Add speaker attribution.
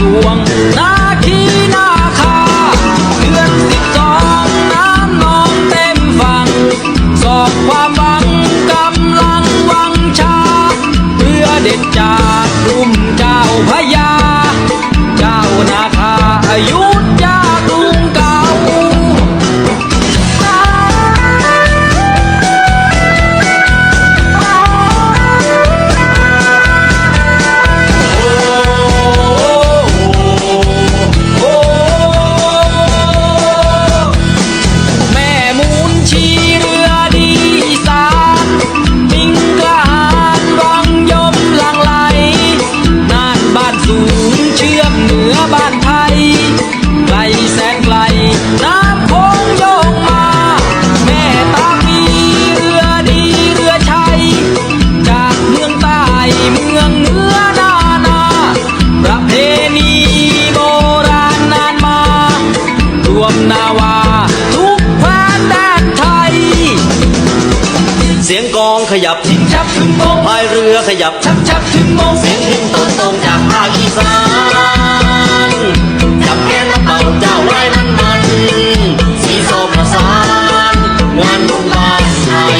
Speaker 1: 不忘那。 นาวา ทุกภาคแดนไทย
Speaker 2: เสียงกองขยับชิงช
Speaker 1: ับถึงโมง
Speaker 2: พายเรือขยับชั
Speaker 1: บชับถึงโมงเส
Speaker 2: ียงพินต้นตรงจากภาคอีสานจับแกนเป่าเจ้าไวน้ำมันสีส้มประสานงานลุงบานไทย